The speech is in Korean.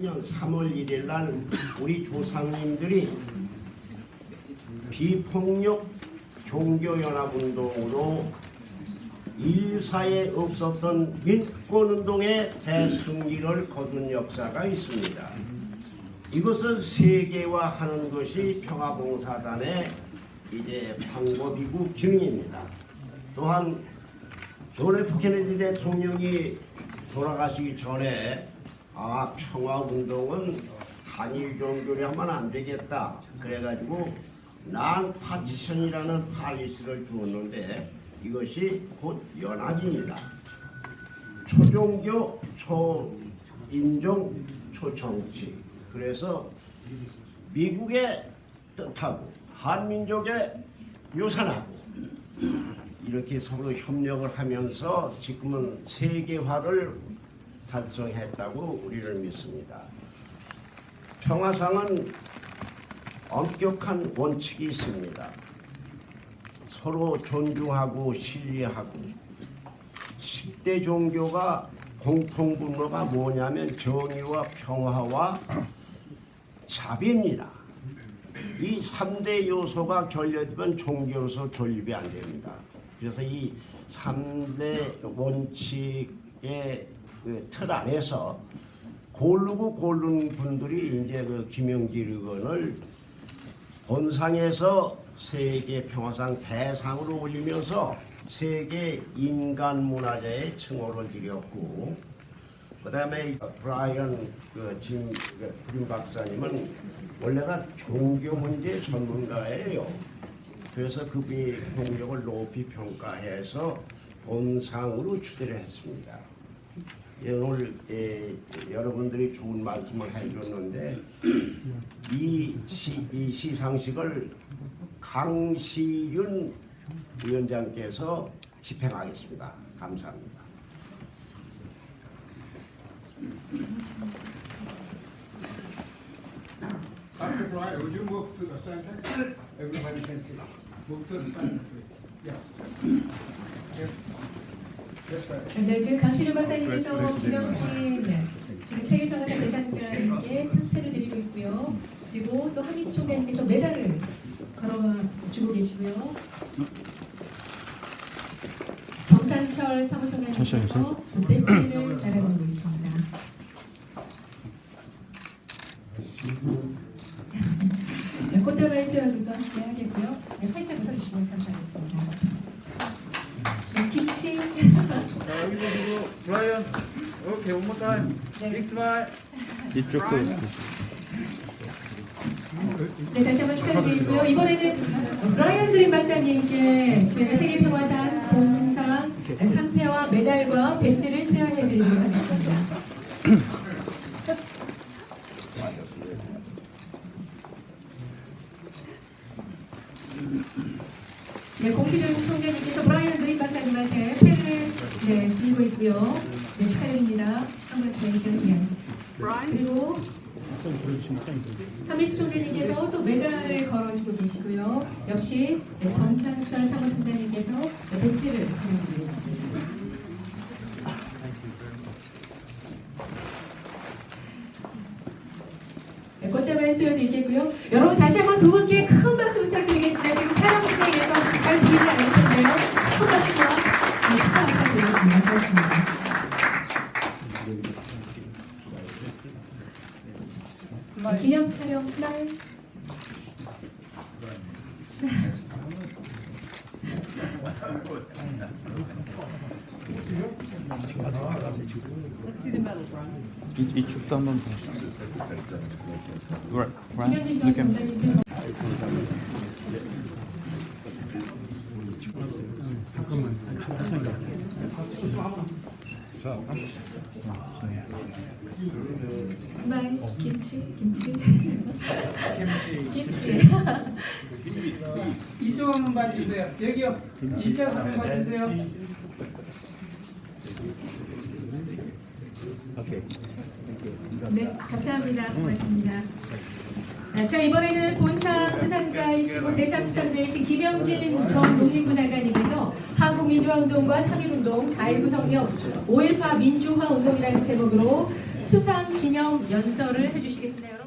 1일 날 우리 조상님들이 비폭력 종교연합운동으로 인류사에 없었던 민권운동의 대승리를 거둔 역사가 있습니다. 이것을 세계화하는 것이 평화봉사단의 이제 방법이고 기능입니다. 또한 존 F 케네디 대통령이 돌아가시기 전에 아 평화운동은 한일 종교를 하면 안 되겠다 그래가지고 난 파티션이라는 팔리스를 주었는데 이것이 곧 연합입니다. 초종교, 초인종, 초정치. 그래서 미국의 뜻하고 한민족의 유산하고 이렇게 서로 협력을 하면서 지금은 세계화를 달성했다고 우리를 믿습니다. 평화상은 엄격한 원칙이 있습니다. 서로 존중하고 신뢰하고 10대 종교가 공통분모가 뭐냐면 정의와 평화와 자비입니다. 이 3대 요소가 결여되면 종교로서 존립이 안 됩니다. 그래서 이 3대 원칙의 그 틀 안에서 고르고 고른 분들이 이제 그 김영길 의원을 본상에서 세계 평화상 대상으로 올리면서 세계 인간 문화재의 칭호를 드렸고 그다음에 브라이언 그짐 그림 박사님은 원래가 종교 문제 전문가예요. 그래서 그분이 공력을 높이 평가해서 본상으로 추대를 했습니다. 예, 오늘 예, 여러분들이 좋은 말씀을 해줬는데 이, 시, 이 시상식을 강시윤 위원장께서 집행하겠습니다. 감사합니다. 네, 지금 강신우 박사님께서 김영진 네, 지금 세계평화상 대상자님께 상패를 드리고 있고요. 그리고 또 한미수 총장님께서 메달을 걸어가 주고 계시고요. 정상철 사무총장님께서 배지를 날아가고 있습니다. 네, 꽃다발 수여기도 함께 하겠고요. 네, 활짝 웃어주시면 감사하겠습니다. 자, 여기 보시고 브라이언 오케이 one more time 네. 빅 스마일 이쪽도 네, 다시 한번 축하드리고요. 이번에는 브라이언 그린 박사님께 저희가 세계평화상 공상 상패와 메달과 배지를 수여해드리도록 하겠습니다. 네, 공시경 총장님께서 브라이언 그린 박사님한테 네, 드리고 있고요. 네, 축하드립니다. Congratulations. Yes. 그리고 하미스 총장님께서 또 메달을 걸어주고 계시고요. 역시 네, 정상철 사무총장님께서 네, 배지를 걸어드리겠습니다. 네, 꽃다발 수여도 있겠고요. 여러분 다시 한번 두 분께 큰 박수 부탁드리겠습니다. 이, 이쪽도 한번 봐. Right, right. Look at 총장님께서 스마일? 김치? 김치? 김치. 이쪽 한번 봐주세요. 여기요. 이쪽 한번 봐주세요. 네 감사합니다. 고맙습니다. 아, 자 이번에는 본상 수상자이시고 대상 수상자이신 김영진 전 농림부 장관님께서 한국 민 민주화 운동과 3.1 운동, 4.19 혁명, 5.18 민주화 운동이라는 제목으로 수상 기념 연설을 해주시겠습니다.